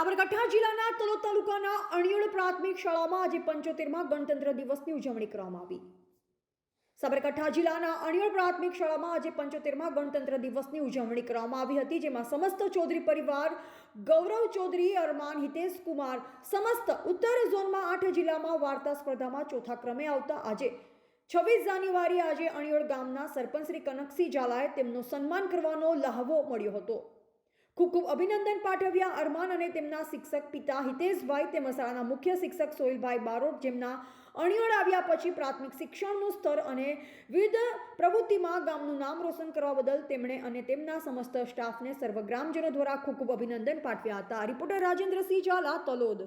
સાબરકાંઠા જિલ્લાના તલોદ તાલુકાના અણિયોડ પ્રાથમિક શાળામાં આજે પંચોતેરમાં ગણતંત્ર દિવસની ઉજવણી કરવામાં આવી. સાબરકાંઠા જિલ્લાના અણિયોડ પ્રાથમિક શાળામાં આજે પંચોતેરમાં ગણતંત્ર દિવસની ઉજવણી કરવામાં આવી હતી, જેમાં સમસ્ત ચૌધરી પરિવાર, ગૌરવ ચૌધરી, અરમાન, હિતેશ કુમાર સમસ્ત ઉત્તર ઝોનમાં આઠ જિલ્લામાં વાર્તા સ્પર્ધામાં ચોથા ક્રમે આવતા. આજે છવ્વીસ જાન્યુઆરીએ આજે અણિયોડ ગામના સરપંચ શ્રી કનકસિંહ ઝાલાએ તેમનું સન્માન કરવાનો લહાવો મળ્યો હતો. ખૂબ ખૂબ અભિનંદન પાઠવ્યા. અરમાન અને તેમના શિક્ષક પિતા હિતેશભાઈ તેમજ શાળાના મુખ્ય શિક્ષક સોહિલભાઈ બારોટ જેમના અણિયોડ આવ્યા પછી પ્રાથમિક શિક્ષણનું સ્તર અને વિવિધ પ્રવૃત્તિમાં ગામનું નામ રોશન કરવા બદલ તેમણે અને તેમના સમસ્ત સ્ટાફને સર્વ ગ્રામજનો દ્વારા ખૂબ ખૂબ અભિનંદન પાઠવ્યા હતા. રિપોર્ટર રાજેન્દ્રસિંહ ઝાલા, તલોદ.